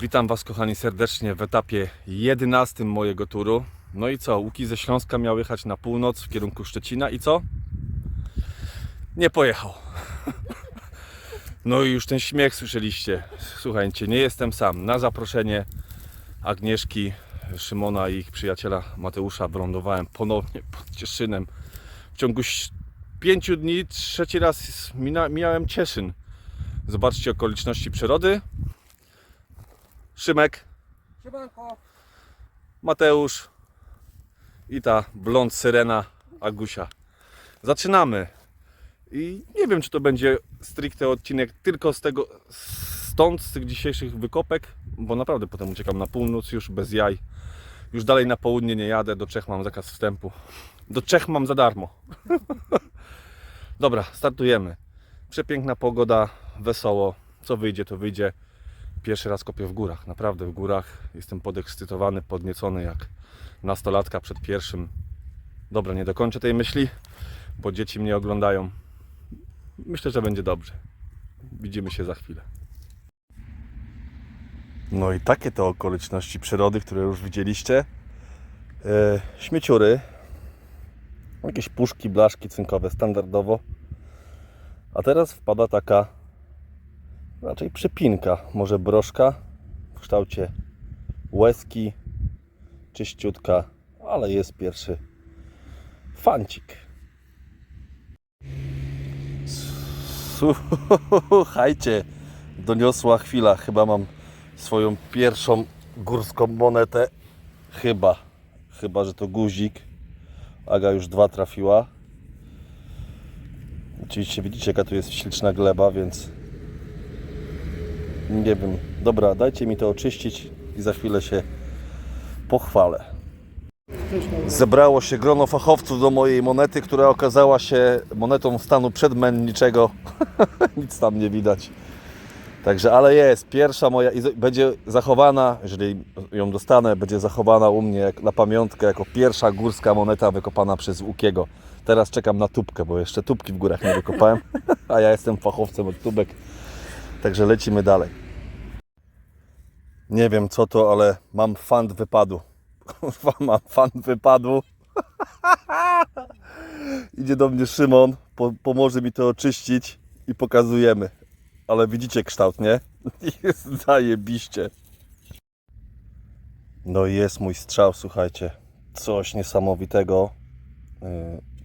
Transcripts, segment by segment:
Witam Was kochani serdecznie w etapie 11 mojego turu. No i co? Łuki ze Śląska miał jechać na północ w kierunku Szczecina i co? Nie pojechał. No i już ten śmiech słyszeliście. Słuchajcie, nie jestem sam. Na zaproszenie Agnieszki, Szymona i ich przyjaciela Mateusza wylądowałem ponownie pod Cieszynem. W ciągu ś- pięciu dni trzeci raz mijałem Cieszyn. Zobaczcie okoliczności przyrody. Szymek, Siemanko. Mateusz i ta blond syrena Agusia. Zaczynamy. I nie wiem, czy to będzie stricte odcinek tylko z tego, stąd, z tych dzisiejszych wykopek, bo naprawdę potem uciekam na północ już bez jaj. Już dalej na południe nie jadę, do Czech mam zakaz wstępu. Do Czech mam za darmo. Dobra, startujemy. Przepiękna pogoda, wesoło. Co wyjdzie, to wyjdzie. Pierwszy raz kopię w górach, naprawdę w górach. Jestem podekscytowany, podniecony jak nastolatka przed pierwszym. Dobra, nie dokończę tej myśli, bo dzieci mnie oglądają. Myślę, że będzie dobrze. Widzimy się za chwilę. No i takie to okoliczności przyrody, które już widzieliście. E, śmieciury, jakieś puszki, blaszki cynkowe standardowo. A teraz wpada taka raczej przepinka, może broszka w kształcie łezki, czyściutka, ale jest pierwszy fancik. Słuchajcie, doniosła chwila, chyba mam swoją pierwszą górską monetę, chyba, chyba, że to guzik, Aga już dwa trafiła. Oczywiście widzicie jaka tu jest śliczna gleba, więc nie wiem. Dobra, dajcie mi to oczyścić i za chwilę się pochwalę. Zebrało się grono fachowców do mojej monety, która okazała się monetą stanu przedmenniczego. Nic tam nie widać. Także, ale jest, pierwsza moja i będzie zachowana, jeżeli ją dostanę, będzie zachowana u mnie jak, na pamiątkę jako pierwsza górska moneta wykopana przez Łukiego. Teraz czekam na tubkę, bo jeszcze tubki w górach nie wykopałem, a ja jestem fachowcem od tubek. Także lecimy dalej. Nie wiem co to, ale mam fan wypadu. Kurwa, mam fan wypadu. Idzie do mnie Szymon, po, pomoże mi to oczyścić i pokazujemy. Ale widzicie kształt, nie? Jest zajebiście. No i jest mój strzał, słuchajcie. Coś niesamowitego. Yy,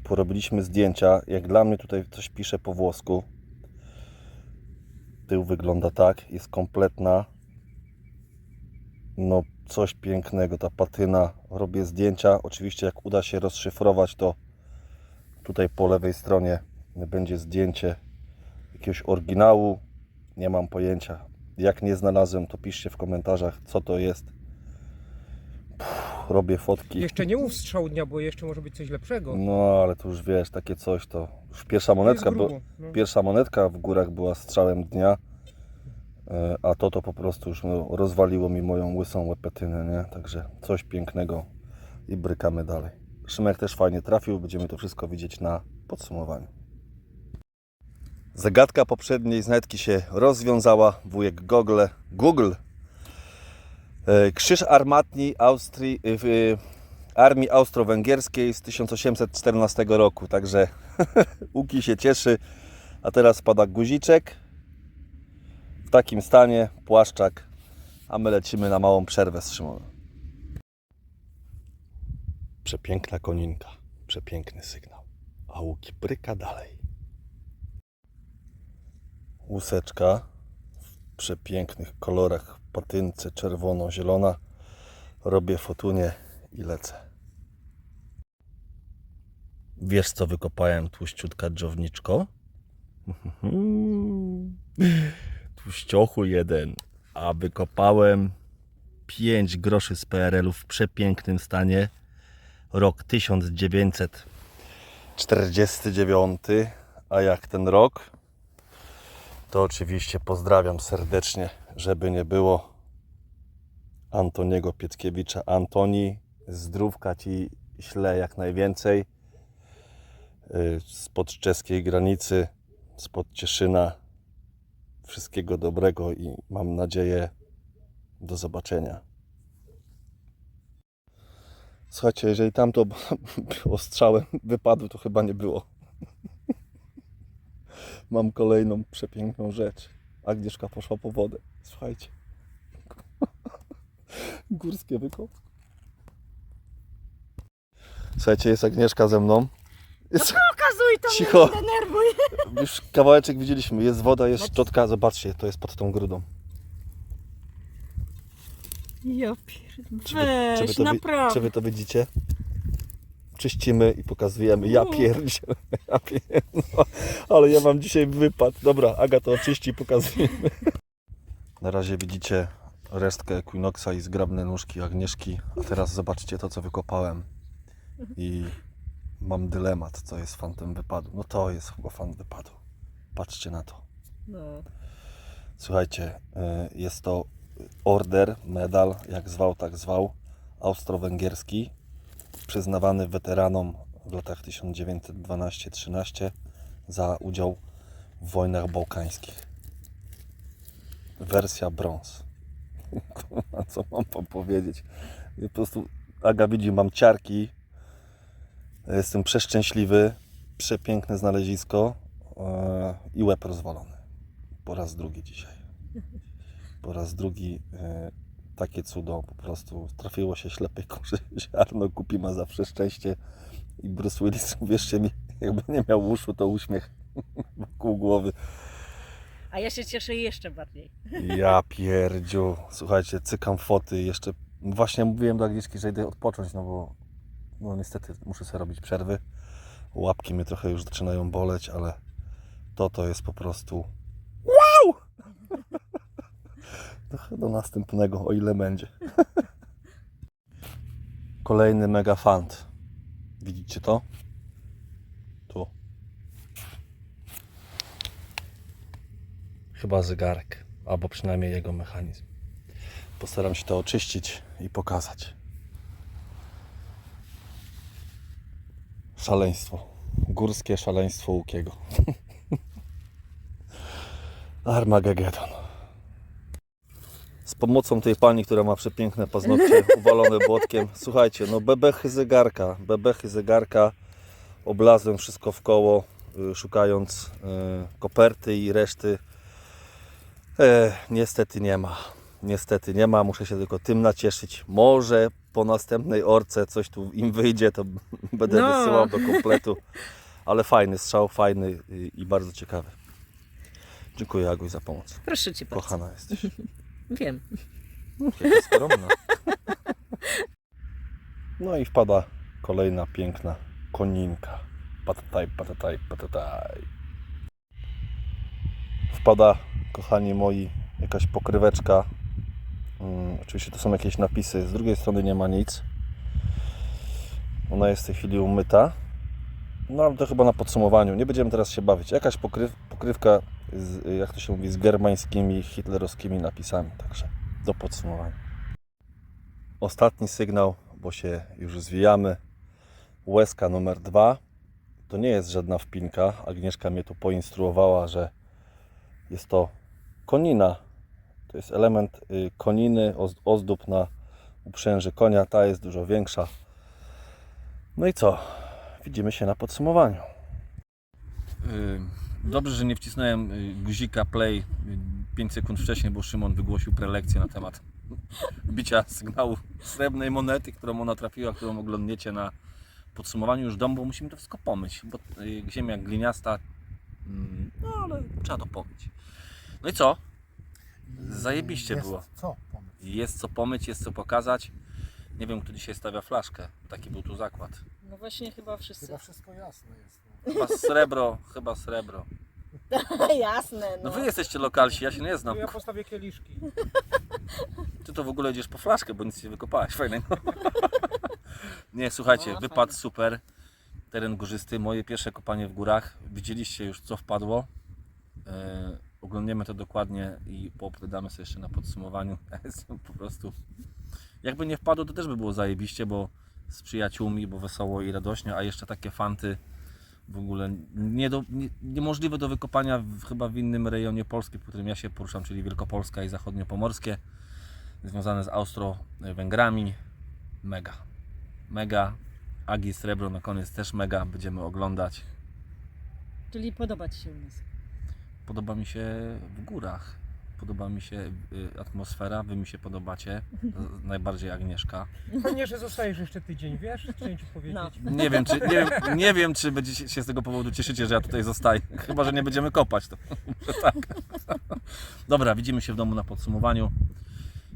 Porobiliśmy zdjęcia. Jak dla mnie tutaj coś pisze po włosku. Tył wygląda tak, jest kompletna. No, coś pięknego, ta patyna. Robię zdjęcia. Oczywiście, jak uda się rozszyfrować, to tutaj po lewej stronie będzie zdjęcie jakiegoś oryginału. Nie mam pojęcia. Jak nie znalazłem, to piszcie w komentarzach, co to jest. Pff, robię fotki. Jeszcze nie mów strzał dnia, bo jeszcze może być coś lepszego. No, ale to już wiesz, takie coś to. Już pierwsza monetka, no. Pierwsza monetka w górach była strzałem dnia, a to to po prostu już rozwaliło mi moją łysą łepetynę, nie? Także coś pięknego i brykamy dalej. Szymek też fajnie trafił, będziemy to wszystko widzieć na podsumowaniu. Zagadka poprzedniej znajdki się rozwiązała. Wujek Google, Google e, Krzyż armatni Austrii, e, w, e, armii austro-węgierskiej z 1814 roku. Także Łuki się cieszy. A teraz pada guziczek. W takim stanie, płaszczak. A my lecimy na małą przerwę z Szymonem. Przepiękna koninka. Przepiękny sygnał. A łuki bryka dalej. Łuseczka w przepięknych kolorach patynce czerwono-zielona. Robię fotunie i lecę. Wiesz co wykopałem tłuściutka dżowniczko? Tłuściochu jeden. A wykopałem 5 groszy z PRL-u w przepięknym stanie. Rok 1949. A jak ten rok? To oczywiście pozdrawiam serdecznie, żeby nie było Antoniego Pieckiewicza. Antoni, zdrówka Ci śle jak najwięcej y, spod czeskiej granicy, spod Cieszyna. Wszystkiego dobrego i mam nadzieję Do zobaczenia. Słuchajcie, jeżeli tamto było strzałem, wypadł, to chyba nie było. Mam kolejną przepiękną rzecz. Agnieszka poszła po wodę. Słuchajcie. Górskie wykopki. Słuchajcie, jest Agnieszka ze mną. Jest, to Cicho. mnie denerwuj. już kawałeczek widzieliśmy. Jest woda, jest szczotka. Zobaczcie, to jest pod tą grudą. Ja pierdolę. Czy wy, czy wy, Weź, to, wi- naprawdę. czy wy to widzicie? Czyścimy i pokazujemy. Ja U. pierdzielę, ja no, ale ja mam dzisiaj wypad. Dobra, Aga to oczyści i pokazujemy. Na razie widzicie resztkę Equinoxa i zgrabne nóżki Agnieszki. A teraz zobaczcie to, co wykopałem. I mam dylemat, co jest fantem wypadu. No to jest chyba fan wypadu. Patrzcie na to. No. Słuchajcie, y, jest to order, medal, jak zwał, tak zwał, austro-węgierski, przyznawany weteranom w latach 1912-13 za udział w wojnach bałkańskich. Wersja brąz. Co mam wam powiedzieć? Po prostu Aga widzi, mam ciarki. Jestem przeszczęśliwy. Przepiękne znalezisko e, i łeb rozwalony. Po raz drugi dzisiaj. Po raz drugi e, takie cudo po prostu trafiło się ślepej kurzy ziarno, kupi ma zawsze szczęście i Bruce Willis, uwierzcie mi, jakby nie miał uszu, to uśmiech wokół głowy. A ja się cieszę jeszcze bardziej. Ja pierdziu, słuchajcie, cykam foty, jeszcze właśnie mówiłem do Agnieszki, że idę odpocząć, no bo no niestety muszę sobie robić przerwy. Łapki mnie trochę już zaczynają boleć, ale to to jest po prostu wow! Trochę do następnego, o ile będzie. Kolejny mega fant. Widzicie to? Tu. Chyba zegarek, albo przynajmniej jego mechanizm. Postaram się to oczyścić i pokazać. Szaleństwo. Górskie szaleństwo Łukiego. Armageddon. Z pomocą tej pani, która ma przepiękne paznokcie uwalone błotkiem. Słuchajcie, no bebechy zegarka, bebechy zegarka. Oblazłem wszystko w koło, y, szukając y, koperty i reszty. E, niestety nie ma. Niestety nie ma, muszę się tylko tym nacieszyć. Może po następnej orce coś tu im wyjdzie, to będę No. wysyłał do kompletu. Ale fajny strzał, fajny i, bardzo ciekawy. Dziękuję Aguś za pomoc. Proszę cię bardzo. Kochana jesteś. Wiem. Jaka skromna. No i wpada kolejna piękna koninka. Patataj, patataj, patataj. Wpada, kochani moi, jakaś pokryweczka. Mm, oczywiście to są jakieś napisy. Z drugiej strony nie ma nic. Ona jest w tej chwili umyta. No ale to chyba na podsumowaniu. Nie będziemy teraz się bawić. Jakaś pokryw, pokrywka, z, jak to się mówi, z germańskimi, hitlerowskimi napisami. Także do podsumowania. Ostatni sygnał, bo się już zwijamy. Łezka numer dwa. To nie jest żadna wpinka. Agnieszka mnie tu poinstruowała, że jest to konina. To jest element y, koniny, oz- ozdób na uprzęży konia. Ta jest dużo większa. No i co? Widzimy się na podsumowaniu. Dobrze, że nie wcisnąłem y, guzika play 5 sekund wcześniej, bo Szymon wygłosił prelekcję na temat bicia sygnału srebrnej monety, którą ona trafiła, którą oglądniecie na podsumowaniu już domu, bo musimy to wszystko pomyć, bo y, ziemia gliniasta, mm, no ale trzeba to pomyć. No i co? Zajebiście jest było. Co? pomysł? Jest co pomyć, jest co pokazać. Nie wiem, kto dzisiaj stawia flaszkę. Taki był tu zakład. No właśnie chyba wszyscy. Chyba wszystko jasne jest. Chyba srebro, chyba srebro. Jasne, No no. wy jesteście lokalsi, ja się nie znam. No ja postawię kieliszki. Ty to w ogóle idziesz po flaszkę, bo nic nie wykopałeś fajnego. nie, słuchajcie, No, wypad fajnie. super. Teren górzysty, moje pierwsze kopanie w górach. Widzieliście już co wpadło. E, oglądniemy to dokładnie i poopowiadamy sobie jeszcze na podsumowaniu. Jestem po prostu... Jakby nie wpadło, to też by było zajebiście, bo z przyjaciółmi, bo wesoło i radośnie, a jeszcze takie fanty w ogóle nie do, nie, niemożliwe do wykopania w, chyba w innym rejonie Polski, w którym ja się poruszam, czyli Wielkopolska i Zachodniopomorskie. związane z Austro-Węgrami. Mega. Mega. Agi Srebro na koniec też mega. Będziemy oglądać. Czyli podoba Ci się u nas. Podoba mi się w górach. Podoba mi się y, atmosfera. Wy mi się podobacie. Z- Najbardziej Agnieszka. Fajnie, że zostajesz jeszcze tydzień, wiesz? Chciałem ci powiedzieć. No. Nie wiem, czy, nie, wiem, nie wiem, czy będziecie się z tego powodu cieszycie, że ja tutaj zostaję. Chyba, że nie będziemy kopać. To może tak. Dobra, widzimy się w domu na podsumowaniu.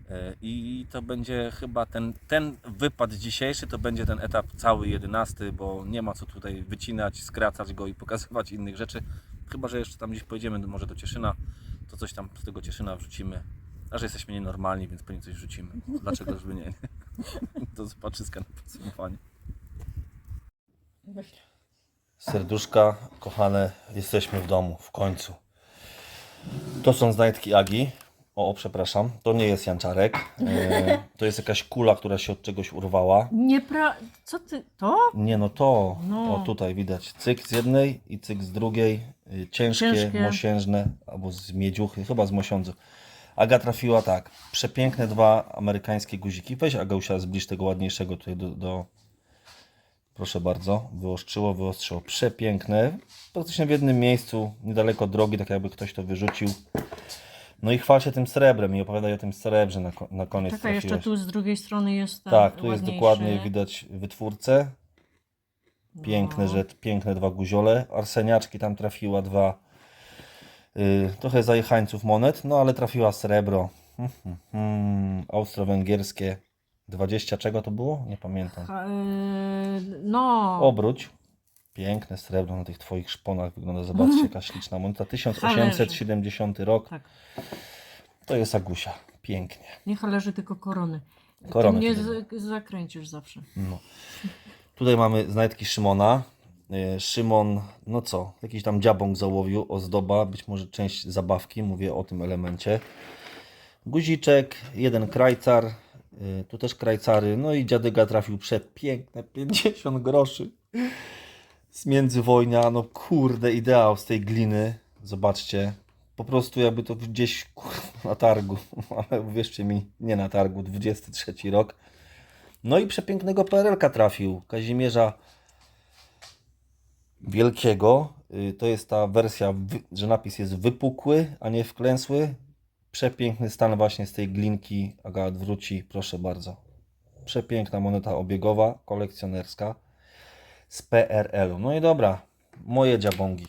E, I to będzie chyba ten, ten wypad dzisiejszy, to będzie ten etap cały jedenasty, bo nie ma co tutaj wycinać, skracać go i pokazywać innych rzeczy. Chyba, że jeszcze tam gdzieś pojedziemy, może do Cieszyna, to coś tam z tego Cieszyna wrzucimy. A że jesteśmy nienormalni, więc pewnie coś wrzucimy. Dlaczego, żeby nie? To zobaczyska na podsumowaniu. Serduszka, kochane, jesteśmy w domu, w końcu. To są znajdki Agi. O, o, przepraszam, to nie jest janczarek. E, to jest jakaś kula, która się od czegoś urwała. Niepra... Co Ty? To? Nie, no to, No. o tutaj widać, cyk z jednej i cyk z drugiej. Y, Ciężkie, Ciężkie. mosiężne, albo z miedziuchy, chyba z mosiądzu. Aga trafiła tak, przepiękne dwa amerykańskie guziki. Weź Agausia zbliż tego ładniejszego tutaj do, do... Proszę bardzo, wyostrzyło, wyostrzyło. Przepiękne, praktycznie w jednym miejscu, niedaleko drogi, tak jakby ktoś to wyrzucił. No i chwal się tym srebrem i opowiadaj o tym srebrze na, ko- na koniec Czekaj, jeszcze trafiłeś. tu z drugiej strony jest ten Tak, tu jest ładniejszy. dokładnie widać wytwórcę. Piękne No. rzecz, piękne dwa guziole. Arseniaczki tam trafiła dwa. Yy, trochę zajechańców monet, no ale trafiła srebro. Hmm, hmm, hmm. Austro-węgierskie. 20 czego to było? Nie pamiętam. Ha, yy, no. Obróć. Piękne srebro na tych twoich szponach wygląda. Zobaczcie, jaka śliczna moneta. 1870 rok. Tak. To jest Agusia. Pięknie. Niech leży tylko korony. Korony Ty mnie z, zakręcisz zawsze. No. Tutaj mamy znajdki Szymona. Y, Szymon, no co, jakiś tam dziabąk załowił, ozdoba, być może część zabawki, mówię o tym elemencie. Guziczek, jeden krajcar, y, tu też krajcary, no i dziadyga trafił przepiękne 50 groszy z międzywojnia, no kurde, ideał z tej gliny, zobaczcie, po prostu jakby to gdzieś na targu, ale uwierzcie mi, nie na targu, 23 rok. No i przepięknego PRL-ka trafił. Kazimierza Wielkiego. Y, To jest ta wersja, że napis jest wypukły, a nie wklęsły. Przepiękny stan właśnie z tej glinki. Aga odwróci, proszę bardzo. Przepiękna moneta obiegowa, kolekcjonerska z PRL-u. No i dobra, moje dziabongi.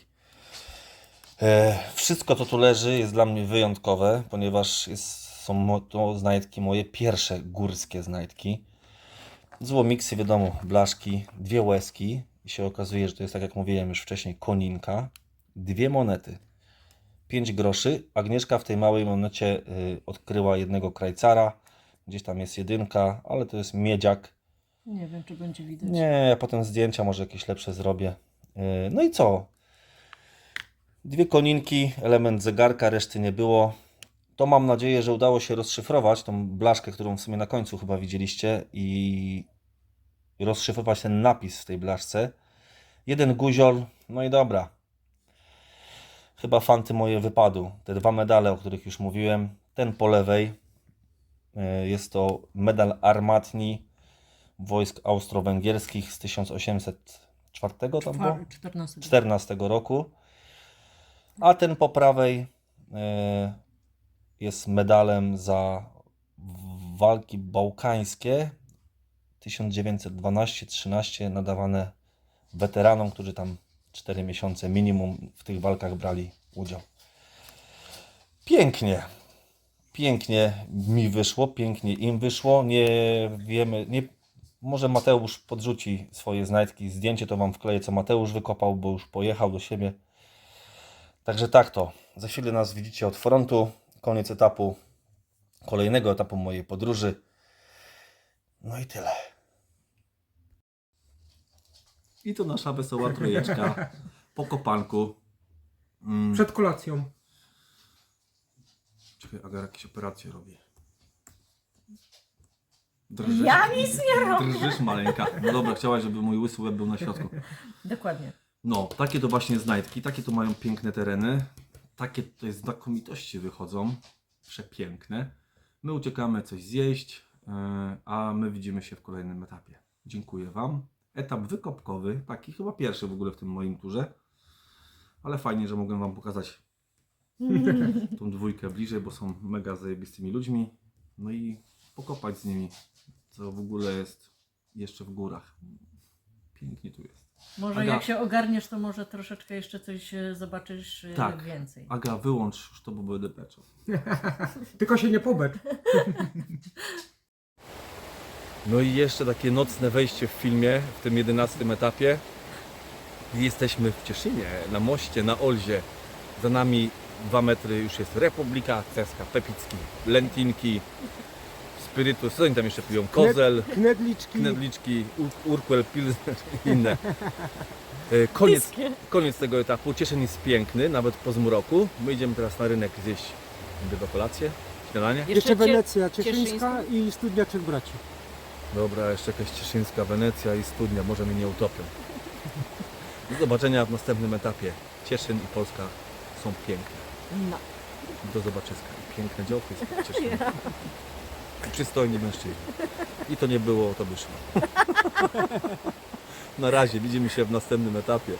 E, wszystko, co tu leży, jest dla mnie wyjątkowe, ponieważ jest, są to znajdki moje pierwsze górskie znajdki. Złomiksy, wiadomo, blaszki, dwie łezki. I się okazuje, że to jest, tak jak mówiłem już wcześniej, koninka. Dwie monety. 5 groszy. Agnieszka w tej małej monecie y, odkryła jednego krajcara. Gdzieś tam jest jedynka, ale to jest miedziak. Nie wiem, czy będzie widać. Nie, ja potem zdjęcia może jakieś lepsze zrobię. Yy, No i co? Dwie koninki, element zegarka, reszty nie było. To mam nadzieję, że udało się rozszyfrować tą blaszkę, którą w sumie na końcu chyba widzieliście i rozszyfrować ten napis w tej blaszce. Jeden guziol, no i dobra. Chyba fanty moje wypadł. Te dwa medale, o których już mówiłem. Ten po lewej yy, jest to medal armatni wojsk austro-węgierskich z 1804 tam było? Czwar- 14. 14 roku. A ten po prawej e, jest medalem za walki bałkańskie 1912-13 nadawane weteranom, którzy tam 4 miesiące minimum w tych walkach brali udział. Pięknie. Pięknie mi wyszło, pięknie im wyszło. Nie wiemy, nie, może Mateusz podrzuci swoje znajdki, zdjęcie to Wam wkleję, co Mateusz wykopał, bo już pojechał do siebie. Także tak to. Za chwilę nas widzicie od frontu. Koniec etapu, kolejnego etapu mojej podróży. No i tyle. I to nasza wesoła trójeczka po kopanku. Mm. Przed kolacją. Czekaj, Aga jakieś operacje robi. Drżysz, Ja nic nie robię. drżysz maleńka. No dobra, chciałaś, żeby mój łysy łeb był na środku. Dokładnie. No, takie to właśnie znajdki, takie to mają piękne tereny. Takie jest znakomitości wychodzą. Przepiękne. My uciekamy coś zjeść, yy, a my widzimy się w kolejnym etapie. Dziękuję Wam. Etap wykopkowy, taki chyba pierwszy w ogóle w tym moim turze. Ale fajnie, że mogłem Wam pokazać tą dwójkę bliżej, bo są mega zajebistymi ludźmi. No i pokopać z nimi, co w ogóle jest jeszcze w górach. Pięknie tu jest. Może Aga. jak się ogarniesz, to może troszeczkę jeszcze coś e, zobaczysz e, Tak. więcej. Aga, wyłącz już to, bo będę beczał. Tylko się nie pobecz. No i jeszcze takie nocne wejście w filmie, w tym jedenastym etapie. Jesteśmy w Cieszynie, na moście, na Olzie. Za nami dwa metry już jest Republika Ceska, Pepicki, Lentinki, Spirytus, co oni tam jeszcze piją? Kozel, Knedliczki. Knedliczki, Ur- Urquell, Pilsner i inne. E, Koniec, koniec tego etapu. Cieszyn jest piękny, nawet po zmroku. My idziemy teraz na rynek zjeść chyba kolację, śniadanie. Jeszcze Wenecja Cieszyńska. I Studnia Trzech Braci. Dobra, jeszcze jakaś Cieszyńska, Wenecja i Studnia, może mnie nie utopią. Do zobaczenia w następnym etapie. Cieszyn i Polska są piękne. No. Do zobaczyska. I Piękne działki Cieszynie. I przystojni mężczyźni. I to nie było, to wyszło. Na razie, widzimy się w następnym etapie.